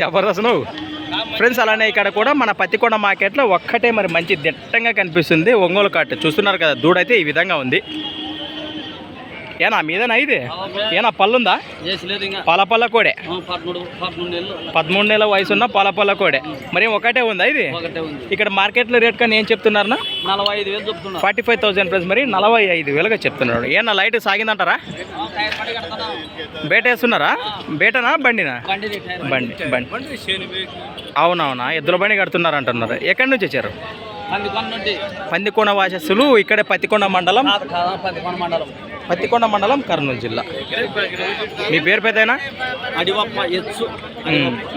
జబర్దస్త్ నువ్వు. ఫ్రెండ్స్ అలానే ఇక్కడ కూడా మన పత్తికొండ మార్కెట్లో ఒక్కటే మరి మంచి దిట్టంగా కనిపిస్తుంది ఒంగోలు కాటు. చూస్తున్నారు కదా దూడైతే ఈ విధంగా ఉంది. ఏనా మీదేనా ఇది? ఏనా పళ్ళుందా? చేసలేదు ఇంకా. పాల పళ్ళ కోడే పదమూడు నెలలు. వయసు ఉన్న పాల పళ్ళ కోడే మరి ఒకటే ఉందా ఇది? ఒకటే ఉంది. ఇక్కడ మార్కెట్లో రేట్ కానీ ఏం చెప్తున్నారనా నలభై ఐదు వేలు చెప్తున్నా. ఫార్టీ ఫైవ్ థౌసండ్ ప్లస్ మరి నలభై ఐదు వేలుగా చెప్తున్నాడు. ఏమన్నా లైట్ సాగిందంటారా? టైర్ పడి కడతాను బేట వేస్తున్నారా? బేటనా బండినా? బండి టైర్ బండి బండి అవునవునా ఎద్దుల బండి కడుతున్నారు అంటున్నారు ఎక్కడి నుంచి వచ్చారు? పందికొండ వాసస్సులు ఇక్కడే పత్తికొండ మండలం. కొన మండలం. పత్తికొండ మండలం కర్నూలు జిల్లా. మీ పేరు పెద్దయినా? అడివప్ప ఎచ్చు.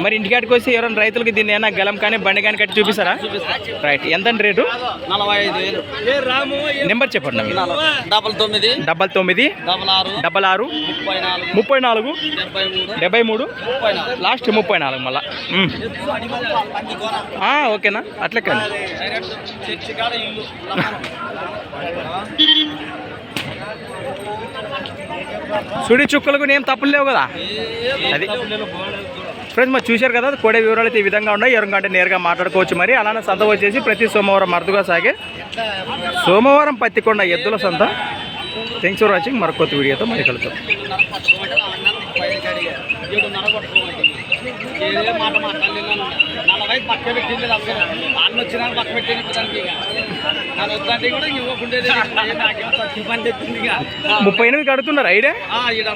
మరి ఇంటికాడికి వచ్చి ఎవరైనా రైతులకి దీన్ని ఏమైనా గలం కానీ బండి కానీ కట్టి చూపిస్తారా? రైట్? ఎంతండి రేటు నలభై ఐదు వేలు నెంబర్ చెప్పండి డబల్ తొమ్మిది. డబల్ తొమ్మిది డబల్ ఆరు. డబల్ ఆరు ముప్పై నాలుగు. డెబ్బై మూడు. లాస్ట్ ముప్పై నాలుగు మళ్ళా. ఓకేనా? అట్లే కానీ సుడి చుక్కలకు నేను తప్పులు లేవు కదా? అది. ఫ్రెండ్స్ మరి చూశారు కదా కోడే వివరాలు అయితే ఈ విధంగా ఉన్నాయి. ఎవరికంటే నేరుగా మాట్లాడుకోవచ్చు మరి. అలానే సంత వచ్చేసి ప్రతి సోమవారం మరుదుగా సాగే సోమవారం పత్తికొండ ఎద్దుల సంత. థ్యాంక్స్ ఫర్ వాచింగ్ మరొక వీడియోతో మరి కలుగుతాం ఏదే మాట మాట్లాడలేదు నలభై పక్క పెట్టింది అసలు అన్న వచ్చినా పక్క పెట్టింది దానికి నన్ను వద్దంటే కూడా ఇవ్వకుండేది నాకేమో తక్కువ పని తెచ్చింది ఇక. ముప్పై ఎనిమిది కడుతున్నారు ఐడే? ఆ, ఈడ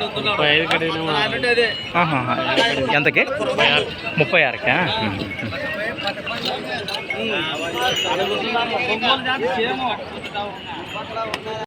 ఆహాహా. ఎంతకి? ముప్పై ఆరుకా?